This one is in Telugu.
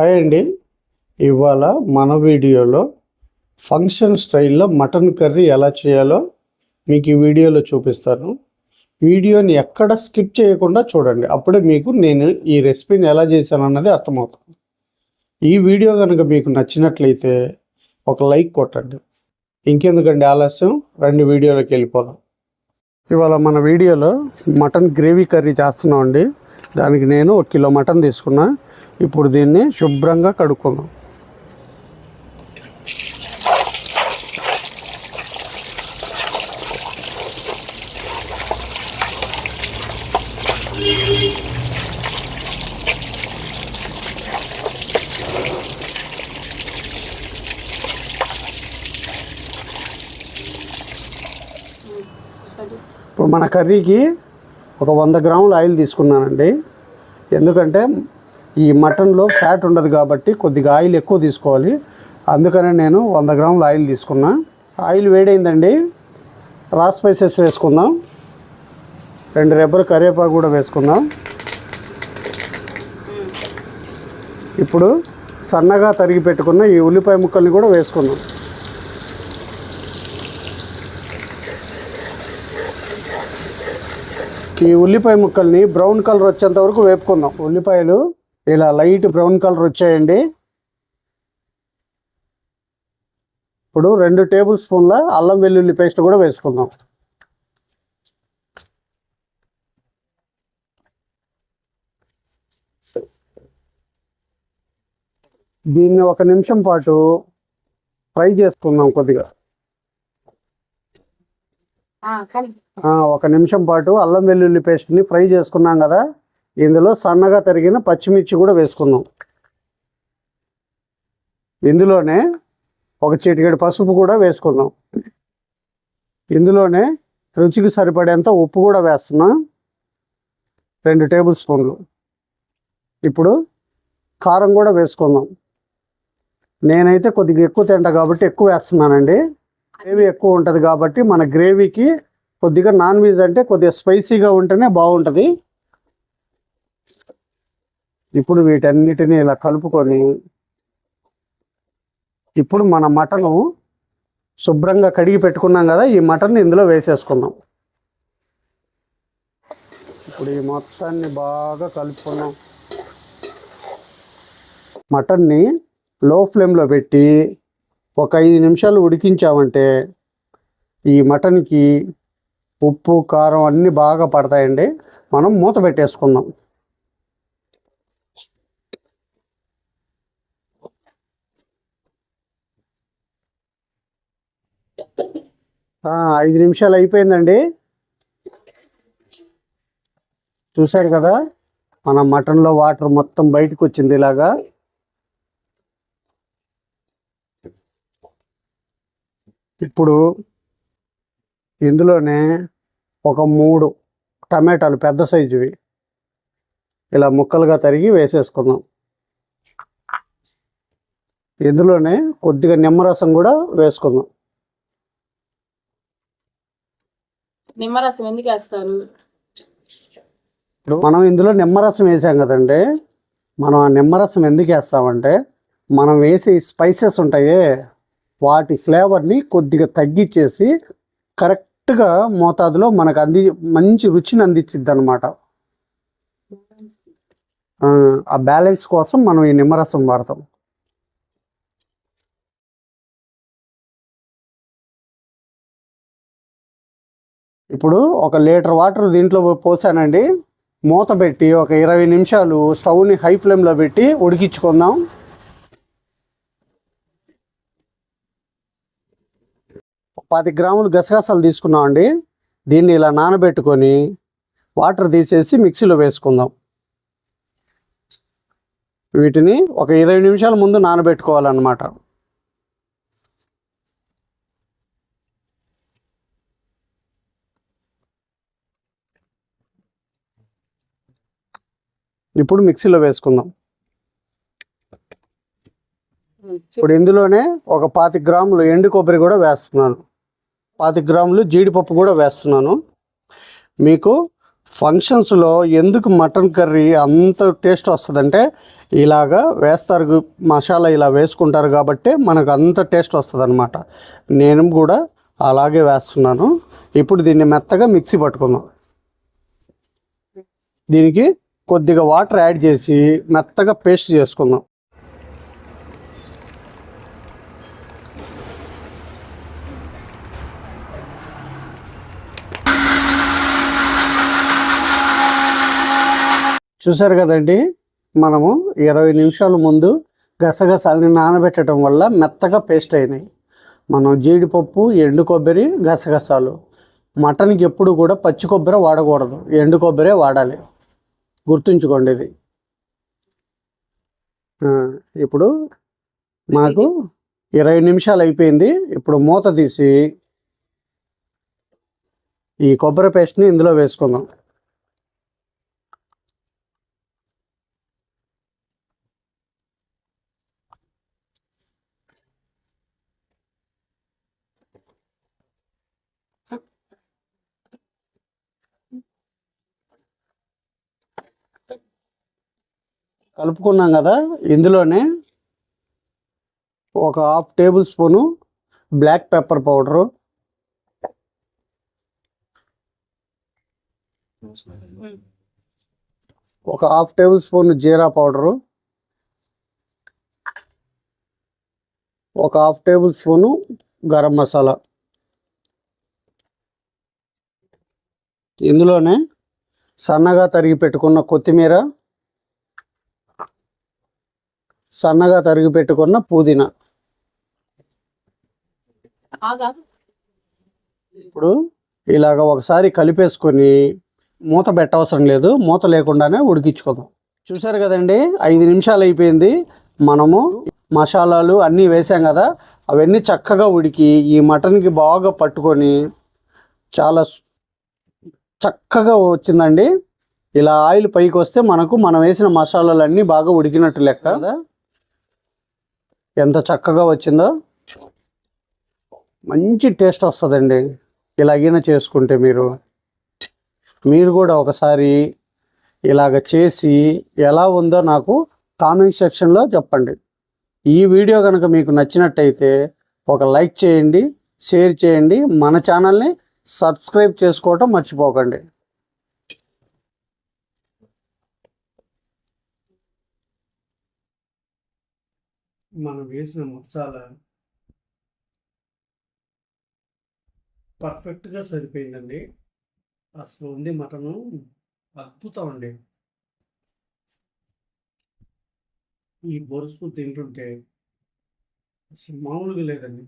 హాయ్ అండి. ఇవాళ మన వీడియోలో ఫంక్షన్ స్టైల్లో మటన్ కర్రీ ఎలా చేయాలో మీకు ఈ వీడియోలో చూపిస్తాను. వీడియోని ఎక్కడ స్కిప్ చేయకుండా చూడండి. అప్పుడే మీకు నేను ఈ రెసిపీని ఎలా చేశాను అన్నది అర్థమవుతుంది. ఈ వీడియో కనుక మీకు నచ్చినట్లయితే ఒక లైక్ కొట్టండి. ఇంకెందుకండి ఆలస్యం? రెండు వీడియోలోకి వెళ్ళిపోదాం. ఇవాళ మన వీడియోలో మటన్ గ్రేవీ కర్రీ చేస్తున్నాం అండి దానికి నేను ఒక కిలో మటన్ తీసుకున్నా. ఇప్పుడు దీన్ని శుభ్రంగా కడుక్కున్నాం ఇప్పుడు మన కర్రీకి ఒక వంద గ్రాముల ఆయిల్ తీసుకున్నానండి. ఎందుకంటే ఈ మటన్లో ఫ్యాట్ ఉండదు కాబట్టి కొద్దిగా ఆయిల్ ఎక్కువ తీసుకోవాలి. అందుకనే నేను వంద గ్రాముల ఆయిల్ తీసుకున్నా. ఆయిల్ వేడైందండి. రా స్పైసెస్ వేసుకుందాం. రెండు రెబ్బలు కరివేపాకు కూడా వేసుకుందాం. ఇప్పుడు సన్నగా తరిగి పెట్టుకున్న ఈ ఉల్లిపాయ ముక్కల్ని కూడా వేసుకుందాం. ఈ ఉల్లిపాయ ముక్కల్ని బ్రౌన్ కలర్ వచ్చేంత వరకు వేపుకుందాం. ఉల్లిపాయలు ఇలా లైట్ బ్రౌన్ కలర్ వచ్చాయండి. ఇప్పుడు రెండు టేబుల్ స్పూన్ల అల్లం వెల్లుల్లి పేస్ట్ కూడా వేసుకుందాం. దీన్ని ఒక నిమిషం పాటు ఫ్రై చేసుకుందాం కొద్దిగా. ఒక నిమిషం పాటు అల్లం వెల్లుల్లి పేస్ట్ని ఫ్రై చేసుకున్నాం కదా ఇందులో సన్నగా తరిగిన పచ్చిమిర్చి కూడా వేసుకుందాం. ఇందులోనే ఒక చిటికెడు పసుపు కూడా వేసుకుందాం. ఇందులోనే రుచికి సరిపడేంత ఉప్పు కూడా వేస్తున్నా. రెండు టేబుల్ స్పూన్లు. ఇప్పుడు కారం కూడా వేసుకుందాం. నేనైతే కొద్దిగా ఎక్కువ తింటా కాబట్టి ఎక్కువ వేస్తున్నానండి. గ్రేవీ ఎక్కువ ఉంటుంది కాబట్టి మన గ్రేవీకి కొద్దిగా నాన్ వెజ్ అంటే కొద్దిగా స్పైసీగా ఉంటేనే బాగుంటుంది. ఇప్పుడు వీటన్నిటిని ఇలా కలుపుకొని ఇప్పుడు మన మటను శుభ్రంగా కడిగి పెట్టుకున్నాం కదా ఈ మటన్ ఇందులో వేసేసుకుందాం. ఇప్పుడు ఈ మొత్తాన్ని బాగా కలుపుకున్నాం. మటన్ని లో ఫ్లేమ్లో పెట్టి ఒక ఐదు నిమిషాలు ఉడికించామంటే ఈ మటన్కి ఉప్పు కారం అన్నీ బాగా పడతాయండి. మనం మూత పెట్టేసుకుందాం. ఐదు నిమిషాలు అయిపోయిందండి. చూశారు కదా? మన మటన్లో వాటర్ మొత్తం బయటకు వచ్చింది ఇలాగా. ఇప్పుడు ఇందులోనే ఒక మూడు టమాటాలు పెద్ద సైజువి. ఇలా ముక్కలుగా తరిగి వేసేసుకుందాం. ఇందులోనే కొద్దిగా నిమ్మరసం కూడా వేసుకుందాం. నిమ్మరసం ఎందుకు వేస్తారు? ఇప్పుడు మనం ఇందులో నిమ్మరసం వేసాం కదండి. మనం ఆ నిమ్మరసం ఎందుకు వేస్తామంటే మనం వేసే స్పైసెస్ ఉంటాయే వాటి ఫ్లేవర్ని కొద్దిగా తగ్గించేసి కరెక్ట్గా మోతాదులో మనకు అంది మంచి రుచిని అందించిద్ది అనమాట ఆ బ్యాలెన్స్ కోసం మనం ఈ నిమ్మరసం వాడతాం. ఇప్పుడు ఒక లీటర్ వాటర్ దీంట్లో పోసానండి. మూత పెట్టి ఒక ఇరవై నిమిషాలు స్టవ్ని హై ఫ్లేమ్లో పెట్టి ఉడికించుకుందాం. పది గ్రాములు గసగసాలు తీసుకున్నామండి. దీన్ని ఇలా నానబెట్టుకొని వాటర్ తీసేసి మిక్సీలో వేసుకుందాం. వీటిని ఒక ఇరవై నిమిషాల ముందు నానబెట్టుకోవాలన్నమాట. ఇప్పుడు మిక్సీలో వేసుకుందాం. ఇప్పుడు ఇందులోనే ఒక పాతి గ్రాములు ఎండు కొబ్బరి కూడా వేస్తున్నాను. పాతి గ్రాములు జీడిపప్పు కూడా వేస్తున్నాను. మీకు ఫంక్షన్స్లో ఎందుకు మటన్ కర్రీ అంత టేస్ట్ వస్తుందంటే ఇలాగా వేస్తారు మసాలా ఇలా వేసుకుంటారు కాబట్టి మనకు అంత టేస్ట్ వస్తుంది అనమాట నేను కూడా అలాగే వేస్తున్నాను. ఇప్పుడు దీన్ని మెత్తగా మిక్సీ పట్టుకుందాం. దీనికి కొద్దిగా వాటర్ యాడ్ చేసి మెత్తగా పేస్ట్ చేసుకుందాం. చూసారు కదండి? మనము ఇరవై నిమిషాల ముందు గసగసాలని నానబెట్టడం వల్ల మెత్తగా పేస్ట్ అయినాయి. మనం జీడిపప్పు ఎండు కొబ్బరి గసగసాలు. మటన్కి ఎప్పుడు కూడా పచ్చి కొబ్బరి వాడకూడదు. ఎండు కొబ్బరే వాడాలి. గుర్తుంచుకోండి ఇది. ఇప్పుడు మాకు ఇరవై నిమిషాలు అయిపోయింది. ఇప్పుడు మూత తీసి ఈ కొబ్బరి పేస్ట్ని ఇందులో వేసుకుందాం. కలుపుకున్నాం కదా ఇందులోనే ఒక half tablespoon black pepper powder. ఒక హాఫ్ టేబుల్ స్పూన్ జీరా పౌడరు. ఒక half tablespoon garam masala. ఇందులోనే సన్నగా తరిగి పెట్టుకున్న కొత్తిమీర సన్నగా తరిగి పెట్టుకున్న పుదీనా. ఇప్పుడు ఇలాగ ఒకసారి కలిపేసుకొని మూత పెట్టవసరం లేదు. మూత లేకుండానే ఉడికించుకుందాం. చూసారు కదండి? ఐదు నిమిషాలు అయిపోయింది. మనము మసాలాలు అన్నీ వేసాం కదా? అవన్నీ చక్కగా ఉడికి ఈ మటన్కి బాగా పట్టుకొని చాలా చక్కగా వచ్చిందండి. ఇలా ఆయిల్ పైకి వస్తే మనకు మనం వేసిన మసాలాలన్నీ బాగా ఉడికినట్టు లెక్క. కదా ఎంత చక్కగా వచ్చిందో మంచి టేస్ట్ వస్తుందండి. ఇలాగైనా చేసుకుంటే మీరు మీరు కూడా ఒకసారి ఇలాగ చేసి ఎలా ఉందో నాకు కామెంట్ సెక్షన్లో చెప్పండి. ఈ వీడియో కనుక మీకు నచ్చినట్టయితే ఒక లైక్ చేయండి షేర్ చేయండి మన ఛానల్ని సబ్స్క్రైబ్ చేసుకోవటం మర్చిపోకండి. మనం వేసిన మసాలా పర్ఫెక్ట్గా సరిపోయిందండి. అసలు ఉంది మటను అద్భుతం అండి. ఈ బొరుసు తింటుంటే అసలు మామూలుగా లేదండి.